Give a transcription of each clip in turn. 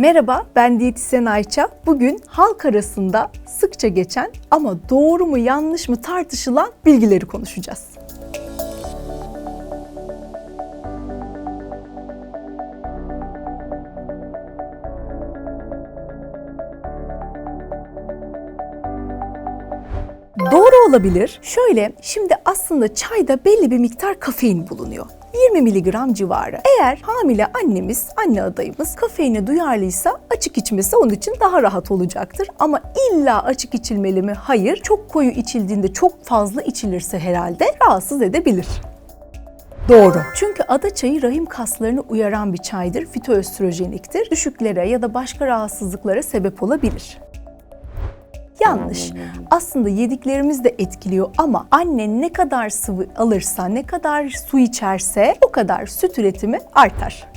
Merhaba, ben diyetisyen Ayça. Bugün halk arasında sıkça geçen ama doğru mu yanlış mı tartışılan bilgileri konuşacağız. Doğru olabilir. Şöyle, şimdi aslında çayda belli bir miktar kafein bulunuyor. 20 miligram civarı. Eğer hamile annemiz, anne adayımız kafeine duyarlıysa açık içmesi onun için daha rahat olacaktır. Ama illa açık içilmeli mi? Hayır. Çok koyu içildiğinde çok fazla içilirse herhalde rahatsız edebilir. Doğru. Çünkü ada çayı rahim kaslarını uyaran bir çaydır. Fitoöstrojeniktir. Düşüklere ya da başka rahatsızlıklara sebep olabilir. Yanlış. Aslında yediklerimiz de etkiliyor ama anne ne kadar sıvı alırsa, ne kadar su içerse o kadar süt üretimi artar.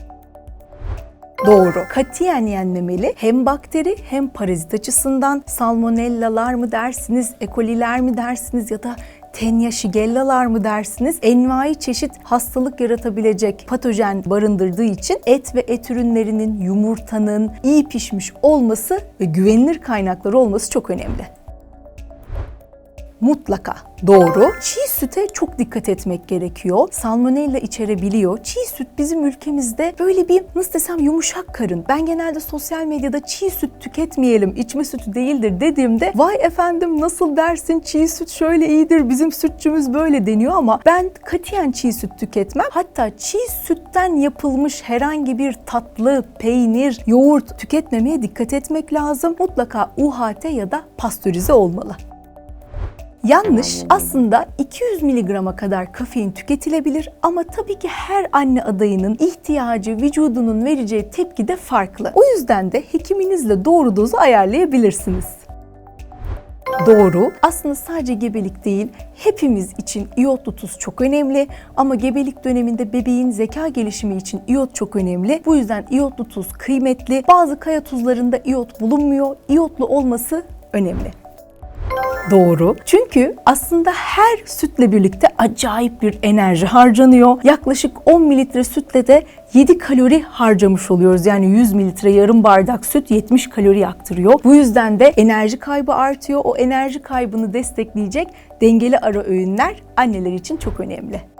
Doğru. Katiyen yenmemeli. Hem bakteri hem parazit açısından salmonellalar mı dersiniz, ekoliler mi dersiniz ya da tenya shigellalar mı dersiniz? Envai çeşit hastalık yaratabilecek patojen barındırdığı için et ve et ürünlerinin, yumurtanın iyi pişmiş olması ve güvenilir kaynakları olması çok önemli mutlaka doğru. Çiğ süte çok dikkat etmek gerekiyor. Salmonella içerebiliyor. Çiğ süt bizim ülkemizde böyle bir nasıl desem yumuşak karın. Ben genelde sosyal medyada çiğ süt tüketmeyelim, içme sütü değildir dediğimde vay efendim nasıl dersin çiğ süt şöyle iyidir bizim sütçümüz böyle deniyor ama ben katiyen çiğ süt tüketmem. Hatta çiğ sütten yapılmış herhangi bir tatlı, peynir, yoğurt tüketmemeye dikkat etmek lazım. Mutlaka UHT ya da pastörize olmalı. Yanlış. Aslında 200 miligrama kadar kafein tüketilebilir ama tabii ki her anne adayının ihtiyacı, vücudunun vereceği tepki de farklı. O yüzden de hekiminizle doğru dozu ayarlayabilirsiniz. Doğru. Aslında sadece gebelik değil, hepimiz için iyotlu tuz çok önemli ama gebelik döneminde bebeğin zeka gelişimi için iyot çok önemli. Bu yüzden iyotlu tuz kıymetli. Bazı kaya tuzlarında iyot bulunmuyor. İyotlu olması önemli. Doğru. Çünkü aslında her sütle birlikte acayip bir enerji harcanıyor. Yaklaşık 10 mililitre sütle de 7 kalori harcamış oluyoruz. Yani 100 mililitre yarım bardak süt 70 kalori yaktırıyor. Bu yüzden de enerji kaybı artıyor. O enerji kaybını destekleyecek dengeli ara öğünler anneler için çok önemli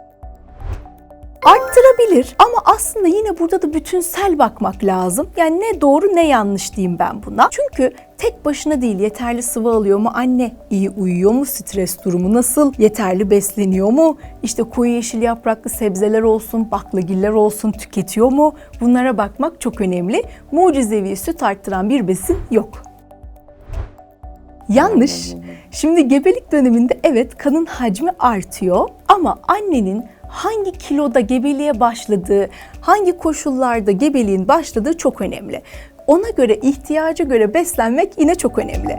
arttırabilir ama aslında yine burada da bütünsel bakmak lazım. Yani ne doğru ne yanlış diyeyim ben buna. Çünkü tek başına değil yeterli sıvı alıyor mu anne? iyi uyuyor mu? Stres durumu nasıl? Yeterli besleniyor mu? İşte koyu yeşil yapraklı sebzeler olsun, baklagiller olsun tüketiyor mu? Bunlara bakmak çok önemli. Mucizevi süt arttıran bir besin yok. Yanlış. Şimdi gebelik döneminde evet kanın hacmi artıyor ama annenin hangi kiloda gebeliğe başladığı, hangi koşullarda gebeliğin başladığı çok önemli. Ona göre ihtiyaca göre beslenmek yine çok önemli.